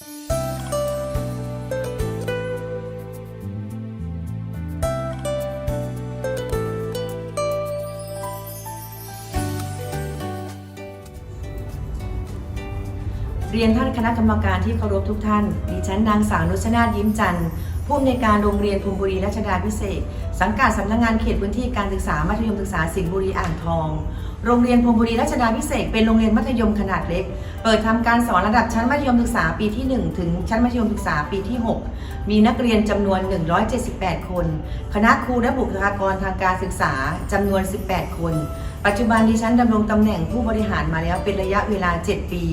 เรียนท่านคณะกรรมการที่เคารพทุกท่าน ดิฉันนางสาวนุชนาถยิ้มจันทร์ ผู้อำนวยการโรงเรียนภูมิบุรีรัชดาพิเศษ สังกัดสำนักงานเขตพื้นที่การศึกษามัธยมศึกษาสิงห์บุรีอ่างทอง โรงเรียนภูมิบุรีรัชดาพิเศษเป็นโรงเรียนมัธยมขนาดเล็ก เปิดทำการสอนระดับชั้นมัธยมศึกษาปีที่ 1 ถึงชั้นมัธยมศึกษาปีที่ 6 มีนักเรียนจำนวน 178 คน คณะครูและบุคลากรทางการศึกษาจำนวน 18 คน ปัจจุบันดิฉันดำรงตำแหน่งผู้บริหารมาแล้วเป็นระยะเวลา 7 ปี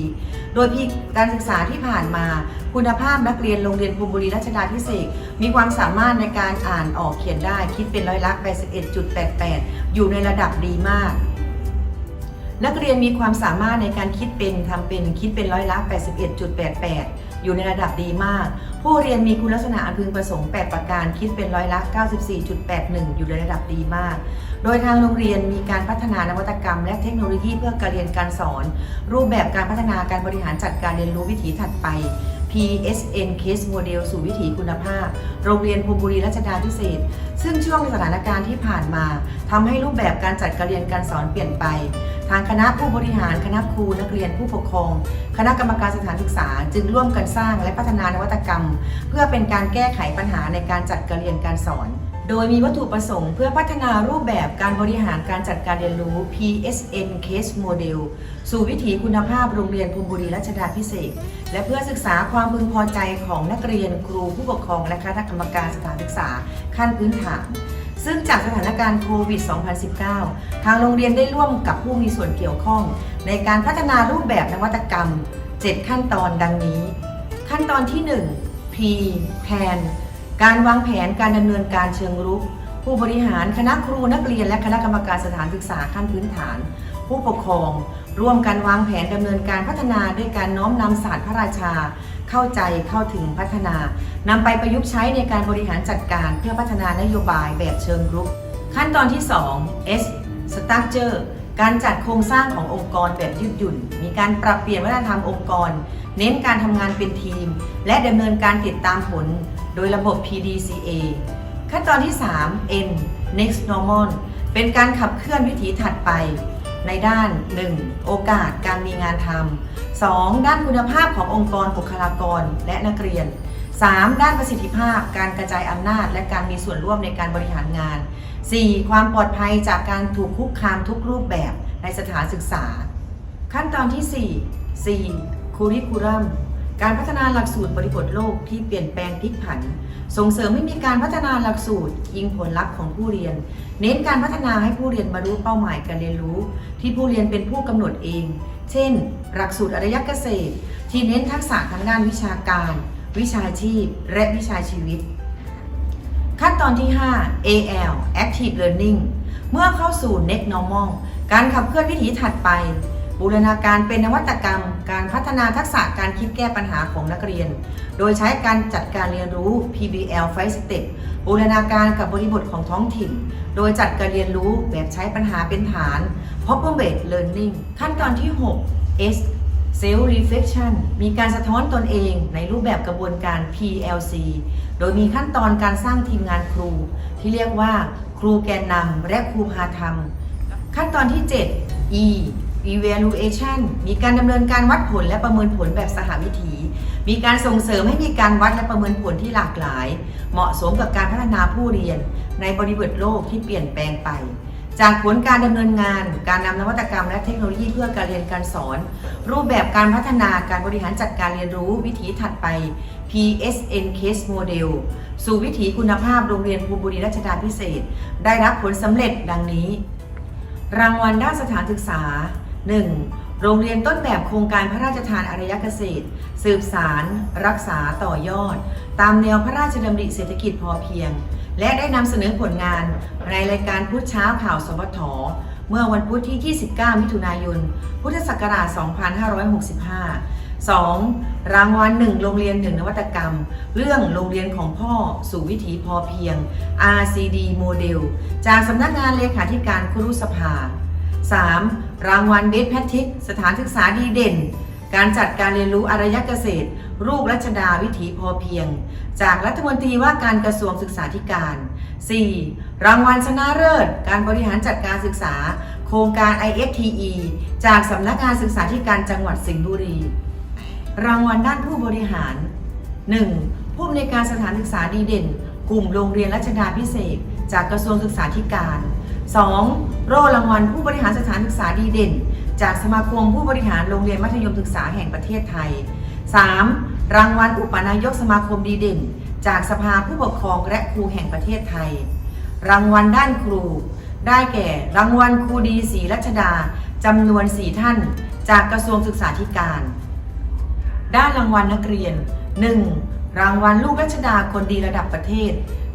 โดยพี่การศึกษาที่ผ่านมา คุณภาพนักเรียนโรงเรียนภูมิบุรีรัชดาพิเศษมีความสามารถในการอ่านออกเขียนได้คิดเป็นร้อยละ81.88 อยู่ในระดับดีมาก นักเรียนมีความสามารถในการคิดเป็นทำเป็นคิดเป็นร้อยละ 81.88 อยู่ในระดับดีมาก ผู้เรียนมีคุณลักษณะอันพึงประสงค์ 8 ประการคิดเป็นร้อยละ 94.81 อยู่ในระดับดีมาก โดยทางโรงเรียนมีการพัฒนานวัตกรรม และเทคโนโลยีเพื่อการเรียนการสอน รูปแบบการพัฒนาการบริหารจัดการเรียนรู้วิถีถัดไป PSN Case Model สู่วิถีคุณภาพ โรงเรียนภูมิบุรีรัชดาพิเศษ ซึ่งช่วงสถานการณ์ที่ผ่านมาทำให้รูปแบบการจัดการเรียนการสอนเปลี่ยนไป ทางคณะผู้บริหาร คณะครูนักเรียนผู้ปกครอง คณะกรรมการสถานศึกษา จึงร่วมกันสร้างและพัฒนานวัตกรรม เพื่อเป็นการแก้ไขปัญหาในการจัดการเรียนการสอน โดยมีวัตถุประสงค์เพื่อพัฒนารูปแบบการบริหารการจัดการเรียนรู้ PSN Case Model สู่วิถีคุณภาพโรงเรียนภูมิบุรีรัชดาพิเศษ และเพื่อศึกษาความพึงพอใจของนักเรียนครูผู้ปกครองและคณะกรรมการสถานศึกษา ขั้นพื้นฐาน ซึ่งจากสถานการณ์โควิด 2019 ทางโรงเรียนได้ร่วมกับผู้มีส่วนเกี่ยวข้อง ในการพัฒนารูปแบบนวัตกรรม 7 ขั้นตอนดังนี้ ขั้นตอนที่ 1 P Plan การวางแผนการดำเนินการเชิงรุก ผู้บริหารคณะครูนักเรียน และคณะกรรมการสถานศึกษาขั้นพื้นฐาน ผู้ปกครอง ร่วมกันวางแผนดำเนินการพัฒนาด้วยการน้อมนำศาสตร์พระราชา เข้าใจเข้าถึงพัฒนานำไปประยุกต์ใช้ในการบริหารจัดการเพื่อพัฒนานโยบายแบบเชิงรุก ขั้นตอนที่ 2 S Structure การจัดโครงสร้างขององค์กรแบบยืดหยุ่น มีการปรับเปลี่ยนวัฒนธรรมองค์กร เน้นการทำงานเป็นทีม และดำเนินการติดตามผล โดยระบบ PDCA ขั้นตอนที่ 3 N Next Normal เป็นการขับเคลื่อนวิถีถัดไป ในด้าน 1. โอกาสการมีงานทำ 2. ด้านคุณภาพขององค์กรบุคลากรและนักเรียน 3. ด้านประสิทธิภาพ การกระจายอำนาจ และการมีส่วนร่วมในการบริหารงาน 4. ความปลอดภัยจากการถูกคุกคามทุกรูปแบบในสถานศึกษา ขั้นตอนที่ 4 4. คูริคูลัม การพัฒนาหลักสูตรบริบทโลกที่เปลี่ยนแปลงพลิกผัน ส่งเสริมให้มีการพัฒนาหลักสูตร ยิงผลลัพธ์ของผู้เรียน เน้นการพัฒนาให้ผู้เรียนบรรลุเป้าหมายการเรียนรู้ ที่ผู้เรียนเป็นผู้กำหนดเอง เช่น หลักสูตรอารยเกษตร ที่เน้นทักษะทางด้านวิชาการ วิชาชีพ และวิชาชีวิต ขั้นตอนที่ 5 AL Active Learning เมื่อเข้าสู่ Next Normal การขับเคลื่อนวิถีถัดไป บูรณาการเป็นนวัตกรรม การพัฒนาทักษะการคิดแก้ปัญหาของนักเรียน โดยใช้การจัดการเรียนรู้ PBL 5 Step บูรณาการกับบริบทของท้องถิ่น โดยจัดการเรียนรู้แบบใช้ปัญหาเป็นฐาน Problem Based Learning ขั้นตอนที่ 6 S Self Reflection มีการสะท้อนตนเองในรูปแบบกระบวนการ PLC โดยมีขั้นตอนการสร้างทีมงานครู ที่เรียกว่า ครูแกนนำและครูพาทำขั้นตอนที่ 7 E Evaluation มีการดำเนินการวัดผลและประเมินผลแบบสหวิถี มีการส่งเสริมให้มีการวัดและประเมินผลที่หลากหลาย เหมาะสมกับการพัฒนาผู้เรียน ในบริบทโลกที่เปลี่ยนแปลงไปจากผลการดำเนินงาน การนำนวัตกรรมและเทคโนโลยีเพื่อการเรียนการสอน รูปแบบการพัฒนาการบริหารจัดการเรียนรู้วิถีถัดไป PSN Case Model สู่วิถีคุณภาพโรงเรียนภูบุรีรัชดาพิเศษ ได้รับผลสำเร็จดังนี้ รางวัลด้านสถานศึกษา 1. โรงเรียนต้นแบบโครงการพระราชทานอารยเกษตร สืบสาร รักษาต่อยอด ตามแนวพระราชดำริเศรษฐกิจพอเพียง และได้นำเสนอผลงานในรายการพุธเช้าข่าวสวทเมื่อวันพุธที่ 29 มิถุนายน พุทธศักราช 2565 2. รางวัลหนึ่งโรงเรียนหนึ่งนวัตกรรม เรื่องโรงเรียนของพ่อสู่วิถีพอเพียง RCD โมเดล จากสำนักงานเลขาธิการครุสภา 3. รางวัลเบสแพทริกสถานศึกษาดีเด่น การจัดการเรียนรู้อารยเกษตร รูปรัชดาวิถีพอเพียง จากรัฐมนตรีว่าการกระทรวงศึกษาธิการ 4. รางวัลชนะเลิศ การบริหารจัดการศึกษา โครงการ IFTE จากสำนักงานศึกษาธิการจังหวัดสิงห์บุรี รางวัลด้านผู้บริหาร 1. ผู้อำนวยการสถานศึกษาดีเด่น กลุ่มโรงเรียนรัชดาพิเศษ จากกระทรวงศึกษาธิการ 2. โล่รางวัลผู้บริหารสถานศึกษาดีเด่น จากสมาคมผู้บริหารโรงเรียนมัธยมศึกษาแห่งประเทศไทย 3. รางวัลอุปนายกสมาคมดีเด่น จากสภาผู้ปกครองและครูแห่งประเทศไทย รางวัลด้านครู ได้แก่ รางวัลครูดีศรีรัชดาจำนวน 4 ท่าน จากกระทรวงศึกษาธิการ ด้านรางวัลนักเรียน 1. รางวัลลูกรัชดาคนดีระดับประเทศ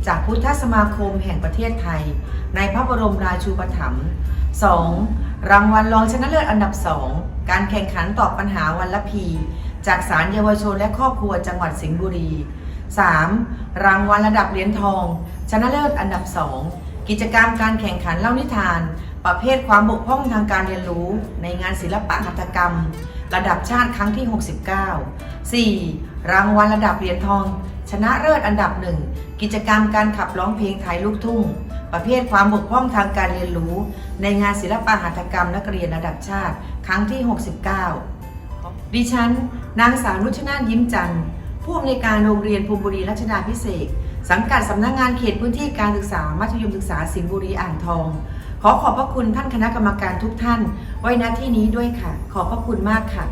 จากพุทธสมาคมแห่งประเทศไทย ในพระบรมราชูปถัมภ์ 2. รางวัลรองชนะเลิศอันดับ 2 การแข่งขันตอบปัญหาวันละพี จากสารเยาวชนและครอบครัวจังหวัดสิงห์บุรี 3. รางวัลระดับเหรียญทอง ชนะเลิศอันดับ 2 กิจกรรมการแข่งขันเล่านิทาน ประเภทความบกพร่องทางการเรียนรู้ ในงานศิลปะหัตถกรรม ระดับชาติครั้งที่ 69 4. รางวัลระดับเหรียญทอง ชนะเลิศอันดับหนึ่งกิจกรรมการขับร้องเพลงไทยลูกทุ่ง ประเภทความบกพร่องทางการเรียนรู้ ในงานศิลปะหัตถกรรมนักเรียนระดับชาติครั้งที่ 69 ดิฉัน นางสาวนุชนาถยิ้มจันทร์ผู้อำนวยการโรงเรียนภูมิบุรีรัชดาพิเศษ สังกัดสำนักงานเขตพื้นที่การศึกษามัธยมศึกษาสิงห์บุรีอ่างทอง ขอขอบพระคุณท่านคณะกรรมการทุกท่าน ไว้ณที่นี้ด้วยค่ะ ขอบพระคุณมากค่ะ